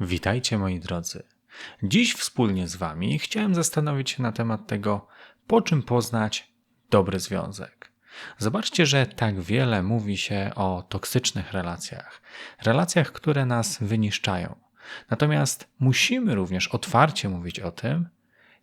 Witajcie moi drodzy. Dziś wspólnie z Wami chciałem zastanowić się na temat tego, po czym poznać dobry związek. Zobaczcie, że tak wiele mówi się o toksycznych relacjach, relacjach, które nas wyniszczają. Natomiast musimy również otwarcie mówić o tym,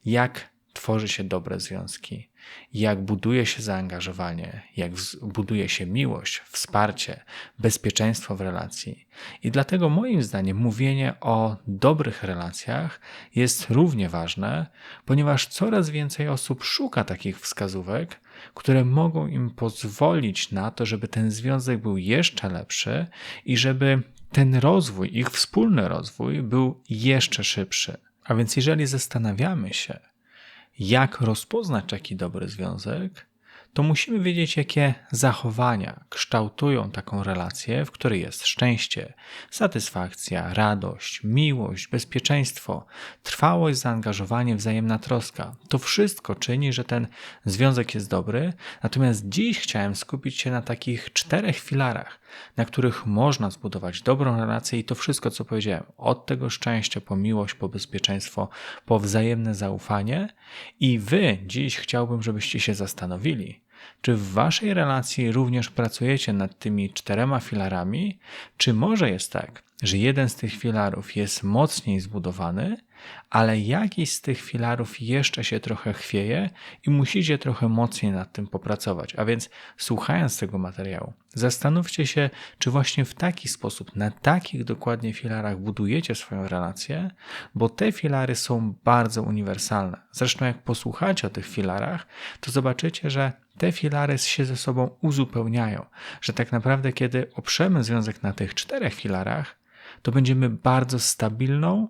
jak tworzy się dobre związki, jak buduje się zaangażowanie, jak buduje się miłość, wsparcie, bezpieczeństwo w relacji. I dlatego moim zdaniem mówienie o dobrych relacjach jest równie ważne, ponieważ coraz więcej osób szuka takich wskazówek, które mogą im pozwolić na to, żeby ten związek był jeszcze lepszy i żeby ten rozwój, ich wspólny rozwój był jeszcze szybszy. A więc jeżeli zastanawiamy się, jak rozpoznać taki dobry związek, to musimy wiedzieć, jakie zachowania kształtują taką relację, w której jest szczęście, satysfakcja, radość, miłość, bezpieczeństwo, trwałość, zaangażowanie, wzajemna troska. To wszystko czyni, że ten związek jest dobry. Natomiast dziś chciałem skupić się na takich czterech filarach, na których można zbudować dobrą relację i to wszystko, co powiedziałem, od tego szczęścia, po miłość, po bezpieczeństwo, po wzajemne zaufanie. I wy dziś chciałbym, żebyście się zastanowili, czy w waszej relacji również pracujecie nad tymi czterema filarami, czy może jest tak, że jeden z tych filarów jest mocniej zbudowany, ale jakiś z tych filarów jeszcze się trochę chwieje i musicie trochę mocniej nad tym popracować. A więc słuchając tego materiału, zastanówcie się, czy właśnie w taki sposób, na takich dokładnie filarach budujecie swoją relację, bo te filary są bardzo uniwersalne. Zresztą jak posłuchacie o tych filarach, to zobaczycie, że te filary się ze sobą uzupełniają, że tak naprawdę kiedy oprzemy związek na tych czterech filarach, to będziemy bardzo stabilną,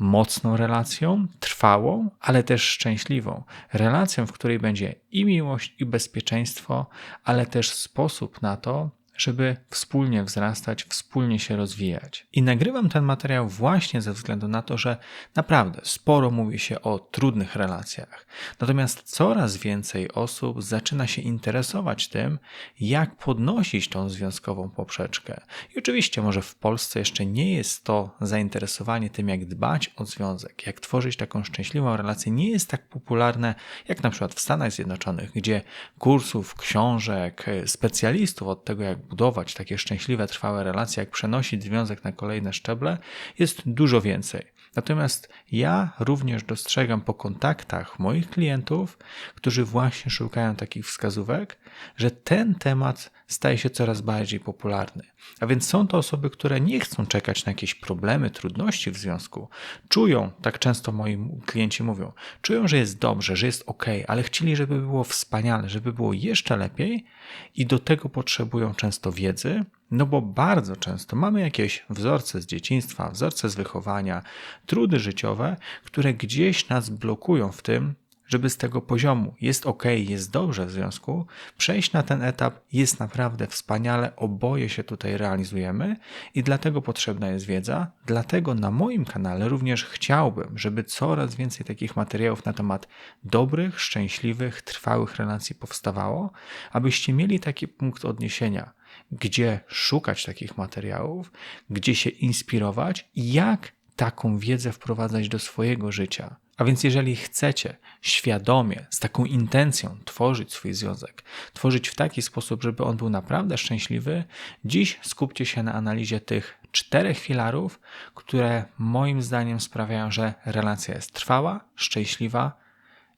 mocną relacją, trwałą, ale też szczęśliwą. Relacją, w której będzie i miłość, i bezpieczeństwo, ale też sposób na to, żeby wspólnie wzrastać, wspólnie się rozwijać. I nagrywam ten materiał właśnie ze względu na to, że naprawdę sporo mówi się o trudnych relacjach. Natomiast coraz więcej osób zaczyna się interesować tym, jak podnosić tą związkową poprzeczkę. I oczywiście, może w Polsce jeszcze nie jest to zainteresowanie tym, jak dbać o związek, jak tworzyć taką szczęśliwą relację, nie jest tak popularne jak na przykład w Stanach Zjednoczonych, gdzie kursów, książek, specjalistów od tego, jak budować takie szczęśliwe, trwałe relacje, jak przenosić związek na kolejne szczeble, jest dużo więcej. Natomiast ja również dostrzegam po kontaktach moich klientów, którzy właśnie szukają takich wskazówek, że ten temat staje się coraz bardziej popularny. A więc są to osoby, które nie chcą czekać na jakieś problemy, trudności w związku. Czują, tak często moi klienci mówią, czują, że jest dobrze, że jest ok, ale chcieli, żeby było wspaniale, żeby było jeszcze lepiej i do tego potrzebują często wiedzy, no bo bardzo często mamy jakieś wzorce z dzieciństwa, wzorce z wychowania, trudy życiowe, które gdzieś nas blokują w tym, żeby z tego poziomu jest ok, jest dobrze w związku, przejść na ten etap jest naprawdę wspaniale, oboje się tutaj realizujemy i dlatego potrzebna jest wiedza. Dlatego na moim kanale również chciałbym, żeby coraz więcej takich materiałów na temat dobrych, szczęśliwych, trwałych relacji powstawało, abyście mieli taki punkt odniesienia gdzie szukać takich materiałów, gdzie się inspirować i jak taką wiedzę wprowadzać do swojego życia. A więc, jeżeli chcecie świadomie, z taką intencją tworzyć swój związek, tworzyć w taki sposób, żeby on był naprawdę szczęśliwy, dziś skupcie się na analizie tych czterech filarów, które moim zdaniem sprawiają, że relacja jest trwała, szczęśliwa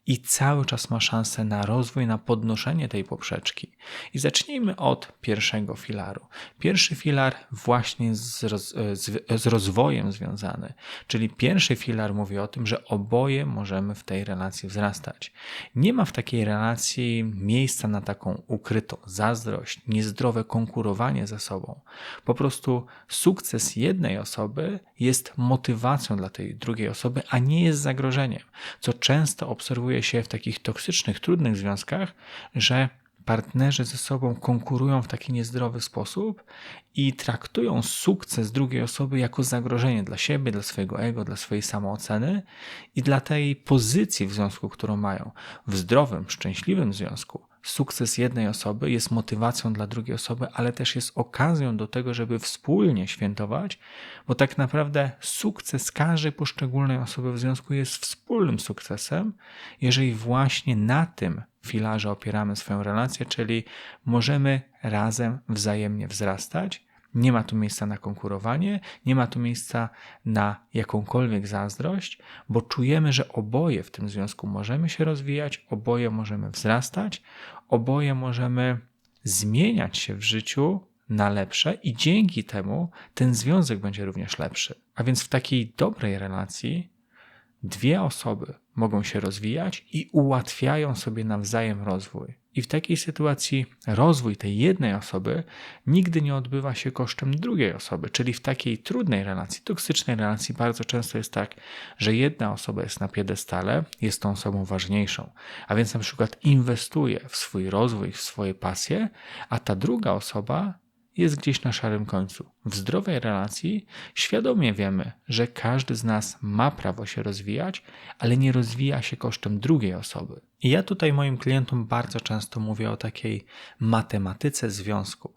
i cały czas ma szansę na rozwój, na podnoszenie tej poprzeczki. I zacznijmy od pierwszego filaru. Pierwszy filar właśnie z, roz, z, z, rozwojem związany, czyli pierwszy filar mówi o tym, że oboje możemy w tej relacji wzrastać. Nie ma w takiej relacji miejsca na taką ukrytą zazdrość, niezdrowe konkurowanie ze sobą. Po prostu sukces jednej osoby jest motywacją dla tej drugiej osoby, a nie jest zagrożeniem, co często obserwujemy się w takich toksycznych, trudnych związkach, że partnerzy ze sobą konkurują w taki niezdrowy sposób i traktują sukces drugiej osoby jako zagrożenie dla siebie, dla swojego ego, dla swojej samooceny i dla tej pozycji w związku, którą mają. W zdrowym, szczęśliwym związku sukces jednej osoby jest motywacją dla drugiej osoby, ale też jest okazją do tego, żeby wspólnie świętować, bo tak naprawdę sukces każdej poszczególnej osoby w związku jest wspólnym sukcesem, jeżeli właśnie na tym filarze opieramy swoją relację, czyli możemy razem wzajemnie wzrastać nie ma tu miejsca na konkurowanie, nie ma tu miejsca na jakąkolwiek zazdrość, bo czujemy, że oboje w tym związku możemy się rozwijać, oboje możemy wzrastać, oboje możemy zmieniać się w życiu na lepsze i dzięki temu ten związek będzie również lepszy. A więc w takiej dobrej relacji dwie osoby mogą się rozwijać i ułatwiają sobie nawzajem rozwój. I w takiej sytuacji rozwój tej jednej osoby nigdy nie odbywa się kosztem drugiej osoby, czyli w takiej trudnej relacji, toksycznej relacji bardzo często jest tak, że jedna osoba jest na piedestale, jest tą osobą ważniejszą, a więc na przykład inwestuje w swój rozwój, w swoje pasje, a ta druga osoba jest gdzieś na szarym końcu. W zdrowej relacji świadomie wiemy, że każdy z nas ma prawo się rozwijać, ale nie rozwija się kosztem drugiej osoby. I ja tutaj moim klientom bardzo często mówię o takiej matematyce związku.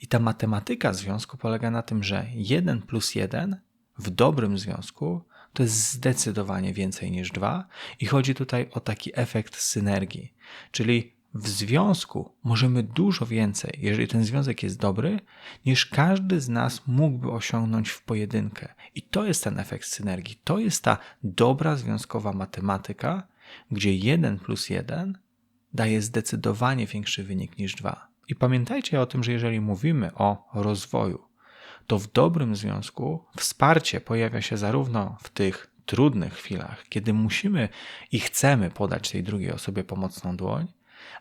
I ta matematyka związku polega na tym, że 1 plus 1 w dobrym związku to jest zdecydowanie więcej niż 2 i chodzi tutaj o taki efekt synergii, czyli w związku możemy dużo więcej, jeżeli ten związek jest dobry, niż każdy z nas mógłby osiągnąć w pojedynkę. I to jest ten efekt synergii. To jest ta dobra związkowa matematyka, gdzie 1 plus 1 daje zdecydowanie większy wynik niż 2. I pamiętajcie o tym, że jeżeli mówimy o rozwoju, to w dobrym związku wsparcie pojawia się zarówno w tych trudnych chwilach, kiedy musimy i chcemy podać tej drugiej osobie pomocną dłoń,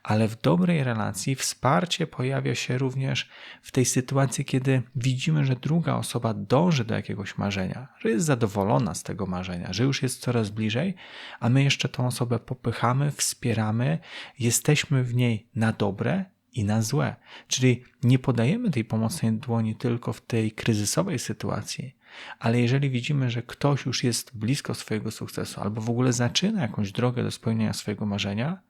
ale w dobrej relacji wsparcie pojawia się również w tej sytuacji, kiedy widzimy, że druga osoba dąży do jakiegoś marzenia, że jest zadowolona z tego marzenia, że już jest coraz bliżej, a my jeszcze tą osobę popychamy, wspieramy, jesteśmy w niej na dobre i na złe. Czyli nie podajemy tej pomocnej dłoni tylko w tej kryzysowej sytuacji, ale jeżeli widzimy, że ktoś już jest blisko swojego sukcesu albo w ogóle zaczyna jakąś drogę do spełnienia swojego marzenia,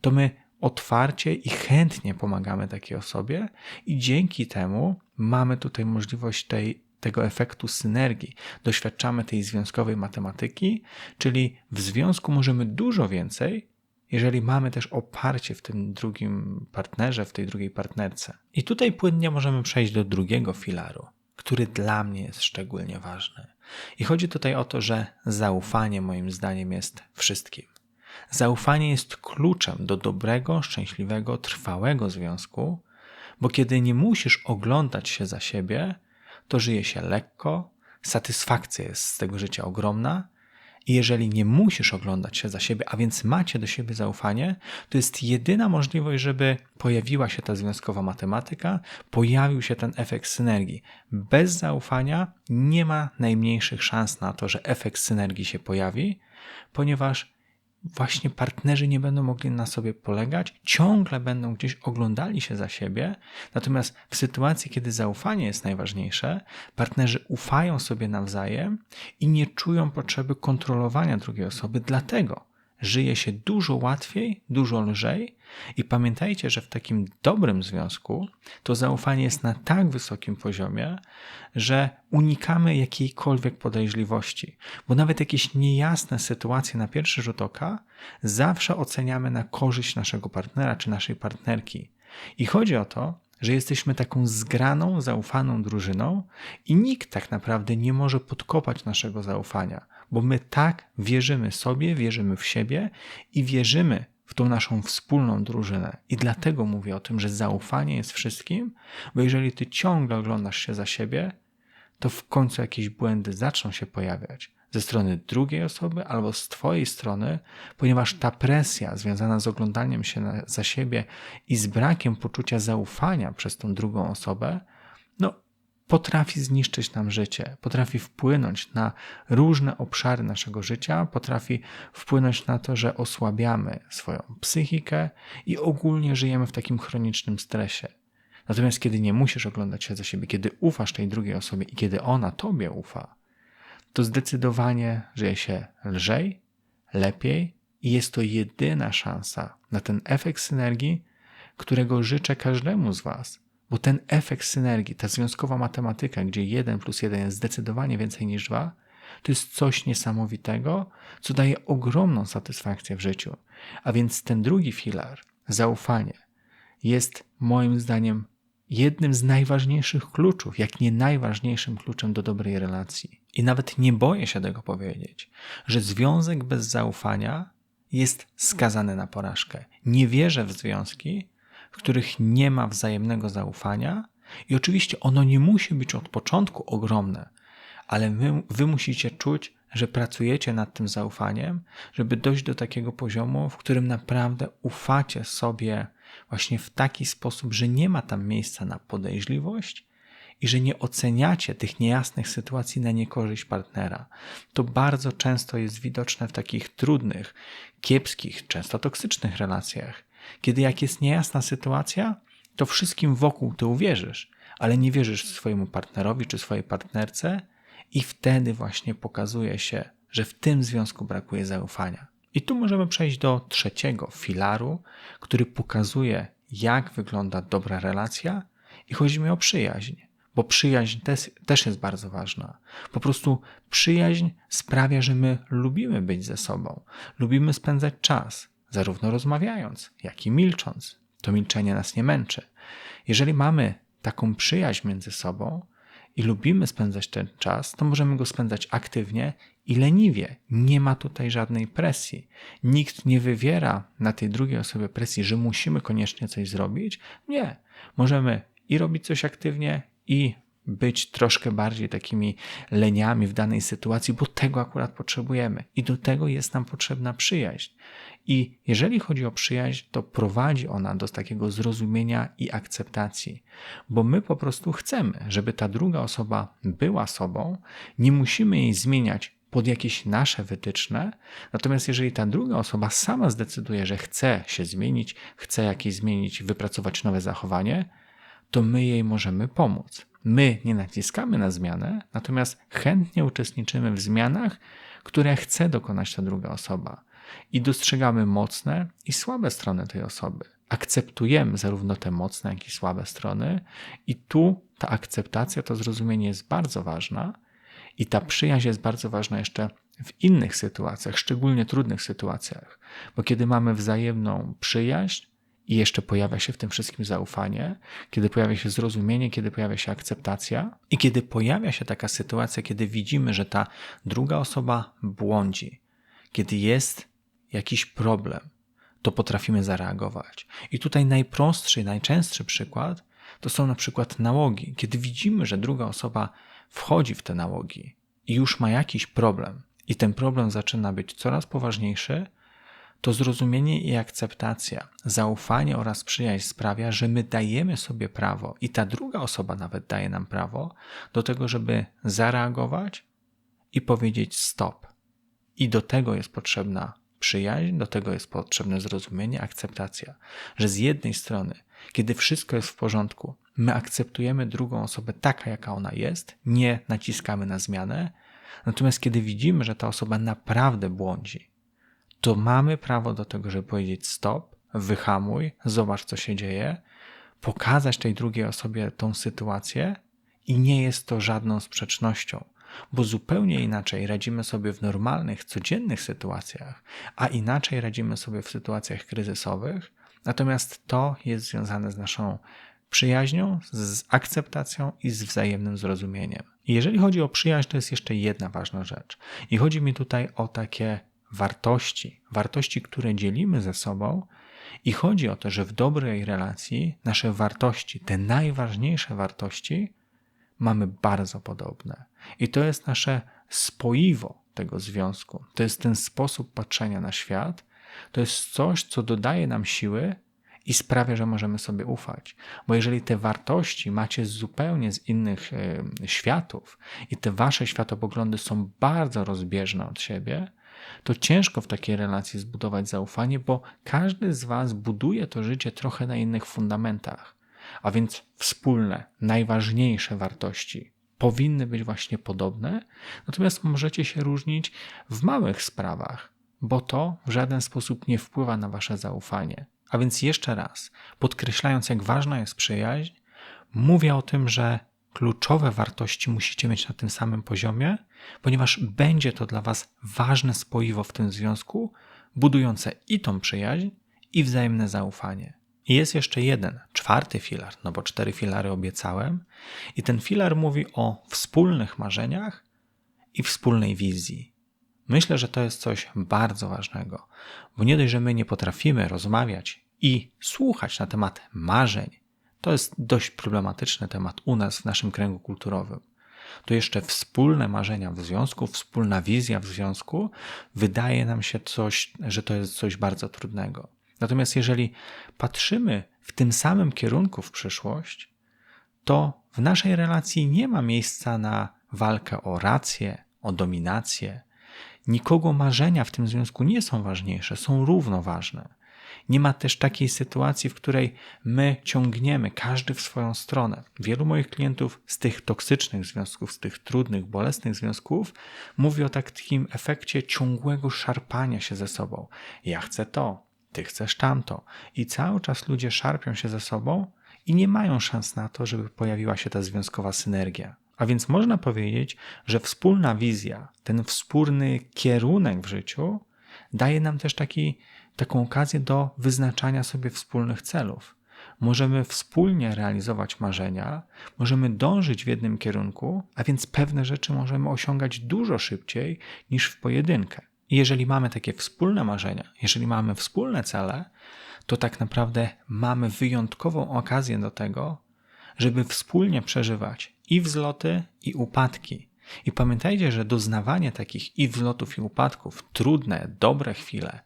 to my otwarcie i chętnie pomagamy takiej osobie, i dzięki temu mamy tutaj możliwość tej, tego efektu synergii. Doświadczamy tej związkowej matematyki, czyli w związku możemy dużo więcej, jeżeli mamy też oparcie w tym drugim partnerze, w tej drugiej partnerce. I tutaj płynnie możemy przejść do drugiego filaru, który dla mnie jest szczególnie ważny. I chodzi tutaj o to, że zaufanie moim zdaniem jest wszystkim. Zaufanie jest kluczem do dobrego, szczęśliwego, trwałego związku, bo kiedy nie musisz oglądać się za siebie, to żyje się lekko, satysfakcja jest z tego życia ogromna. I jeżeli nie musisz oglądać się za siebie, a więc macie do siebie zaufanie, to jest jedyna możliwość, żeby pojawiła się ta związkowa matematyka, pojawił się ten efekt synergii. Bez zaufania nie ma najmniejszych szans na to, że efekt synergii się pojawi, ponieważ właśnie partnerzy nie będą mogli na sobie polegać, ciągle będą gdzieś oglądali się za siebie. Natomiast w sytuacji, kiedy zaufanie jest najważniejsze, partnerzy ufają sobie nawzajem i nie czują potrzeby kontrolowania drugiej osoby, dlatego żyje się dużo łatwiej, dużo lżej. I pamiętajcie, że w takim dobrym związku to zaufanie jest na tak wysokim poziomie, że unikamy jakiejkolwiek podejrzliwości, bo nawet jakieś niejasne sytuacje na pierwszy rzut oka zawsze oceniamy na korzyść naszego partnera czy naszej partnerki. I chodzi o to, że jesteśmy taką zgraną, zaufaną drużyną i nikt tak naprawdę nie może podkopać naszego zaufania bo my tak wierzymy sobie, wierzymy w siebie i wierzymy w tą naszą wspólną drużynę. I dlatego mówię o tym, że zaufanie jest wszystkim, bo jeżeli ty ciągle oglądasz się za siebie, to w końcu jakieś błędy zaczną się pojawiać ze strony drugiej osoby albo z Twojej strony, ponieważ ta presja związana z oglądaniem się na, za siebie i z brakiem poczucia zaufania przez tą drugą osobę, potrafi zniszczyć nam życie, potrafi wpłynąć na różne obszary naszego życia, potrafi wpłynąć na to, że osłabiamy swoją psychikę i ogólnie żyjemy w takim chronicznym stresie. Natomiast kiedy nie musisz oglądać się za siebie, kiedy ufasz tej drugiej osobie i kiedy ona tobie ufa, to zdecydowanie żyje się lżej, lepiej i jest to jedyna szansa na ten efekt synergii, którego życzę każdemu z Was, bo ten efekt synergii, ta związkowa matematyka, gdzie 1 plus 1 jest zdecydowanie więcej niż 2, to jest coś niesamowitego, co daje ogromną satysfakcję w życiu. A więc ten drugi filar, zaufanie, jest moim zdaniem jednym z najważniejszych kluczów, jak nie najważniejszym kluczem do dobrej relacji. I nawet nie boję się tego powiedzieć, że związek bez zaufania jest skazany na porażkę. Nie wierzę w związki, których nie ma wzajemnego zaufania, i oczywiście ono nie musi być od początku ogromne, ale wy, wy musicie czuć, że pracujecie nad tym zaufaniem, żeby dojść do takiego poziomu, w którym naprawdę ufacie sobie właśnie w taki sposób, że nie ma tam miejsca na podejrzliwość i że nie oceniacie tych niejasnych sytuacji na niekorzyść partnera. To bardzo często jest widoczne w takich trudnych, kiepskich, często toksycznych relacjach, kiedy jak jest niejasna sytuacja, to wszystkim wokół ty uwierzysz, ale nie wierzysz swojemu partnerowi czy swojej partnerce i wtedy właśnie pokazuje się, że w tym związku brakuje zaufania. I tu możemy przejść do trzeciego filaru, który pokazuje, jak wygląda dobra relacja, i chodzi mi o przyjaźń, bo przyjaźń też, też jest bardzo ważna. Po prostu przyjaźń sprawia, że my lubimy być ze sobą, lubimy spędzać czas, zarówno rozmawiając, jak i milcząc. To milczenie nas nie męczy. Jeżeli mamy taką przyjaźń między sobą i lubimy spędzać ten czas, to możemy go spędzać aktywnie i leniwie. Nie ma tutaj żadnej presji. Nikt nie wywiera na tej drugiej osobie presji, że musimy koniecznie coś zrobić. Nie. Możemy i robić coś aktywnie, i być troszkę bardziej takimi leniami w danej sytuacji, bo tego akurat potrzebujemy. I do tego jest nam potrzebna przyjaźń. I jeżeli chodzi o przyjaźń, to prowadzi ona do takiego zrozumienia i akceptacji, bo my po prostu chcemy, żeby ta druga osoba była sobą, nie musimy jej zmieniać pod jakieś nasze wytyczne. Natomiast jeżeli ta druga osoba sama zdecyduje, że chce się zmienić, chce jakieś zmienić, wypracować nowe zachowanie, to my jej możemy pomóc. My nie naciskamy na zmianę, natomiast chętnie uczestniczymy w zmianach, które chce dokonać ta druga osoba. I dostrzegamy mocne i słabe strony tej osoby. Akceptujemy zarówno te mocne, jak i słabe strony, i tu ta akceptacja, to zrozumienie jest bardzo ważna, i ta przyjaźń jest bardzo ważna jeszcze w innych sytuacjach, szczególnie trudnych sytuacjach, bo kiedy mamy wzajemną przyjaźń, i jeszcze pojawia się w tym wszystkim zaufanie, kiedy pojawia się zrozumienie, kiedy pojawia się akceptacja i kiedy pojawia się taka sytuacja, kiedy widzimy, że ta druga osoba błądzi, kiedy jest jakiś problem, to potrafimy zareagować. I tutaj najprostszy, najczęstszy przykład to są na przykład nałogi. Kiedy widzimy, że druga osoba wchodzi w te nałogi i już ma jakiś problem, i ten problem zaczyna być coraz poważniejszy, to zrozumienie i akceptacja, zaufanie oraz przyjaźń sprawia, że my dajemy sobie prawo i ta druga osoba nawet daje nam prawo do tego, żeby zareagować i powiedzieć stop. I do tego jest potrzebna przyjaźń, do tego jest potrzebne zrozumienie, akceptacja, że z jednej strony, kiedy wszystko jest w porządku, my akceptujemy drugą osobę taka, jaka ona jest, nie naciskamy na zmianę, natomiast kiedy widzimy, że ta osoba naprawdę błądzi, to mamy prawo do tego, żeby powiedzieć stop, wyhamuj, zobacz, co się dzieje, pokazać tej drugiej osobie tą sytuację i nie jest to żadną sprzecznością, bo zupełnie inaczej radzimy sobie w normalnych, codziennych sytuacjach, a inaczej radzimy sobie w sytuacjach kryzysowych, natomiast to jest związane z naszą przyjaźnią, z akceptacją i z wzajemnym zrozumieniem. Jeżeli chodzi o przyjaźń, to jest jeszcze jedna ważna rzecz. I chodzi mi tutaj o takie wartości, wartości, które dzielimy ze sobą, i chodzi o to, że w dobrej relacji nasze wartości, te najważniejsze wartości, mamy bardzo podobne. I to jest nasze spoiwo tego związku. To jest ten sposób patrzenia na świat. To jest coś, co dodaje nam siły i sprawia, że możemy sobie ufać. Bo jeżeli te wartości macie zupełnie z innych y, światów i te wasze światopoglądy są bardzo rozbieżne od siebie, to ciężko w takiej relacji zbudować zaufanie, bo każdy z Was buduje to życie trochę na innych fundamentach. A więc wspólne, najważniejsze wartości powinny być właśnie podobne, natomiast możecie się różnić w małych sprawach, bo to w żaden sposób nie wpływa na Wasze zaufanie. A więc jeszcze raz, podkreślając, jak ważna jest przyjaźń, mówię o tym, że kluczowe wartości musicie mieć na tym samym poziomie, ponieważ będzie to dla Was ważne spoiwo w tym związku, budujące i tą przyjaźń, i wzajemne zaufanie. I jest jeszcze jeden, czwarty filar, no bo cztery filary obiecałem, i ten filar mówi o wspólnych marzeniach i wspólnej wizji. Myślę, że to jest coś bardzo ważnego, bo nie dość, że my nie potrafimy rozmawiać i słuchać na temat marzeń, to jest dość problematyczny temat u nas w naszym kręgu kulturowym. To jeszcze wspólne marzenia w związku, wspólna wizja w związku, wydaje nam się coś, że to jest coś bardzo trudnego. Natomiast jeżeli patrzymy w tym samym kierunku w przyszłość, to w naszej relacji nie ma miejsca na walkę o rację, o dominację. Nikogo marzenia w tym związku nie są ważniejsze, są równoważne. Nie ma też takiej sytuacji, w której my ciągniemy każdy w swoją stronę. Wielu moich klientów z tych toksycznych związków, z tych trudnych, bolesnych związków, mówi o takim efekcie ciągłego szarpania się ze sobą. Ja chcę to, ty chcesz tamto. I cały czas ludzie szarpią się ze sobą i nie mają szans na to, żeby pojawiła się ta związkowa synergia. A więc można powiedzieć, że wspólna wizja, ten wspólny kierunek w życiu daje nam też taki taką okazję do wyznaczania sobie wspólnych celów. Możemy wspólnie realizować marzenia, możemy dążyć w jednym kierunku, a więc pewne rzeczy możemy osiągać dużo szybciej niż w pojedynkę. Jeżeli mamy takie wspólne marzenia, jeżeli mamy wspólne cele, to tak naprawdę mamy wyjątkową okazję do tego, żeby wspólnie przeżywać i wzloty, i upadki. I pamiętajcie, że doznawanie takich i wzlotów, i upadków, trudne, dobre chwile,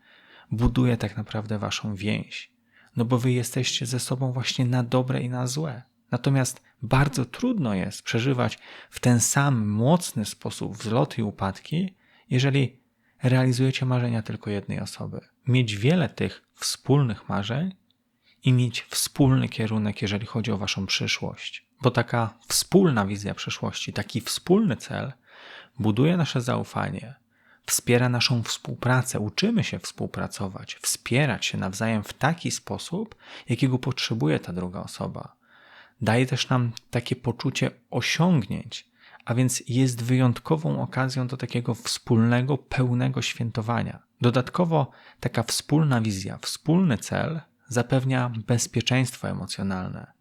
buduje tak naprawdę waszą więź. No bo wy jesteście ze sobą właśnie na dobre i na złe. Natomiast bardzo trudno jest przeżywać w ten sam mocny sposób wzloty i upadki, jeżeli realizujecie marzenia tylko jednej osoby. Mieć wiele tych wspólnych marzeń i mieć wspólny kierunek, jeżeli chodzi o waszą przyszłość. Bo taka wspólna wizja przyszłości, taki wspólny cel buduje nasze zaufanie, wspiera naszą współpracę, uczymy się współpracować, wspierać się nawzajem w taki sposób, jakiego potrzebuje ta druga osoba. Daje też nam takie poczucie osiągnięć, a więc jest wyjątkową okazją do takiego wspólnego, pełnego świętowania. Dodatkowo taka wspólna wizja, wspólny cel zapewnia bezpieczeństwo emocjonalne,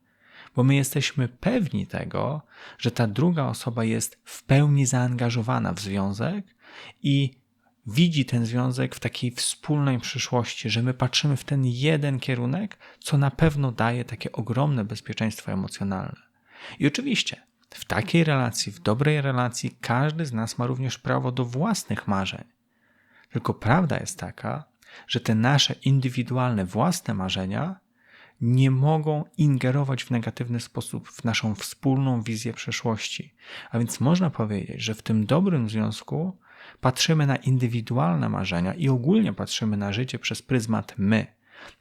bo my jesteśmy pewni tego, że ta druga osoba jest w pełni zaangażowana w związek i widzi ten związek w takiej wspólnej przyszłości, że my patrzymy w ten jeden kierunek, co na pewno daje takie ogromne bezpieczeństwo emocjonalne. I oczywiście, w takiej relacji, w dobrej relacji, każdy z nas ma również prawo do własnych marzeń. Tylko prawda jest taka, że te nasze indywidualne, własne marzenia nie mogą ingerować w negatywny sposób w naszą wspólną wizję przyszłości. A więc można powiedzieć, że w tym dobrym związku patrzymy na indywidualne marzenia i ogólnie patrzymy na życie przez pryzmat my.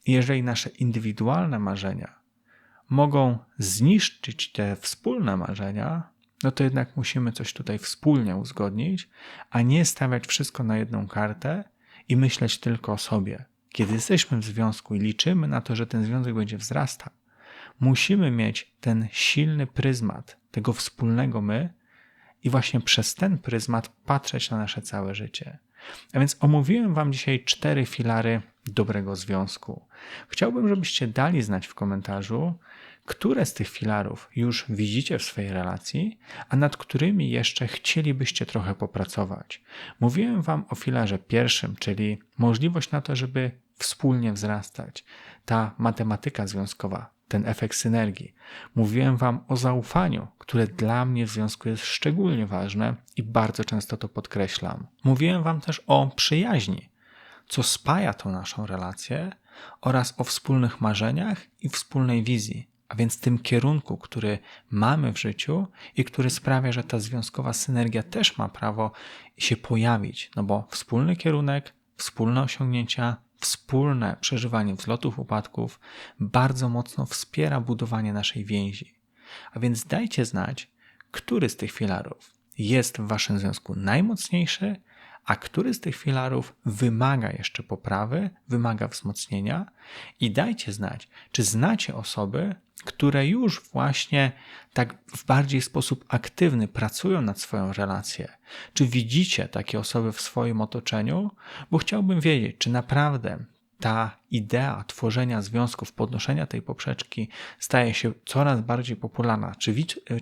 Jeżeli nasze indywidualne marzenia mogą zniszczyć te wspólne marzenia, no to jednak musimy coś tutaj wspólnie uzgodnić, a nie stawiać wszystko na jedną kartę i myśleć tylko o sobie. Kiedy jesteśmy w związku i liczymy na to, że ten związek będzie wzrastał, musimy mieć ten silny pryzmat tego wspólnego my, i właśnie przez ten pryzmat patrzeć na nasze całe życie. A więc omówiłem Wam dzisiaj cztery filary dobrego związku. Chciałbym, żebyście dali znać w komentarzu, które z tych filarów już widzicie w swojej relacji, a nad którymi jeszcze chcielibyście trochę popracować. Mówiłem Wam o filarze pierwszym, czyli możliwość na to, żeby wspólnie wzrastać. Ta matematyka związkowa, ten efekt synergii. Mówiłem Wam o zaufaniu, które dla mnie w związku jest szczególnie ważne i bardzo często to podkreślam. Mówiłem Wam też o przyjaźni, co spaja tą naszą relację, oraz o wspólnych marzeniach i wspólnej wizji, a więc tym kierunku, który mamy w życiu i który sprawia, że ta związkowa synergia też ma prawo się pojawić, no bo wspólny kierunek, wspólne osiągnięcia, wspólne przeżywanie wzlotów, upadków bardzo mocno wspiera budowanie naszej więzi. A więc dajcie znać, który z tych filarów jest w waszym związku najmocniejszy, a który z tych filarów wymaga jeszcze poprawy, wymaga wzmocnienia i dajcie znać, czy znacie osoby, które już właśnie tak w bardziej sposób aktywny pracują nad swoją relacją. Czy widzicie takie osoby w swoim otoczeniu? Bo chciałbym wiedzieć, czy naprawdę ta idea tworzenia związków, podnoszenia tej poprzeczki staje się coraz bardziej popularna. Czy,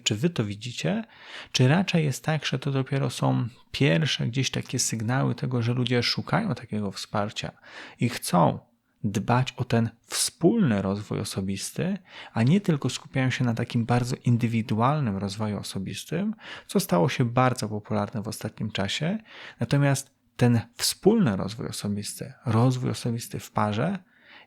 czy wy to widzicie? Czy raczej jest tak, że to dopiero są pierwsze gdzieś takie sygnały tego, że ludzie szukają takiego wsparcia i chcą dbać o ten wspólny rozwój osobisty, a nie tylko skupiają się na takim bardzo indywidualnym rozwoju osobistym, co stało się bardzo popularne w ostatnim czasie. Natomiast ten wspólny rozwój osobisty, rozwój osobisty w parze,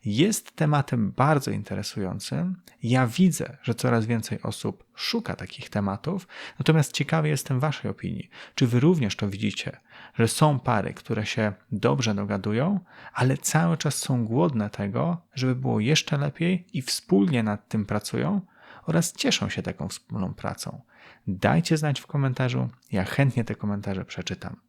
jest tematem bardzo interesującym. Ja widzę, że coraz więcej osób szuka takich tematów, natomiast ciekawy jestem Waszej opinii. Czy Wy również to widzicie, że są pary, które się dobrze dogadują, ale cały czas są głodne tego, żeby było jeszcze lepiej i wspólnie nad tym pracują oraz cieszą się taką wspólną pracą? Dajcie znać w komentarzu, ja chętnie te komentarze przeczytam.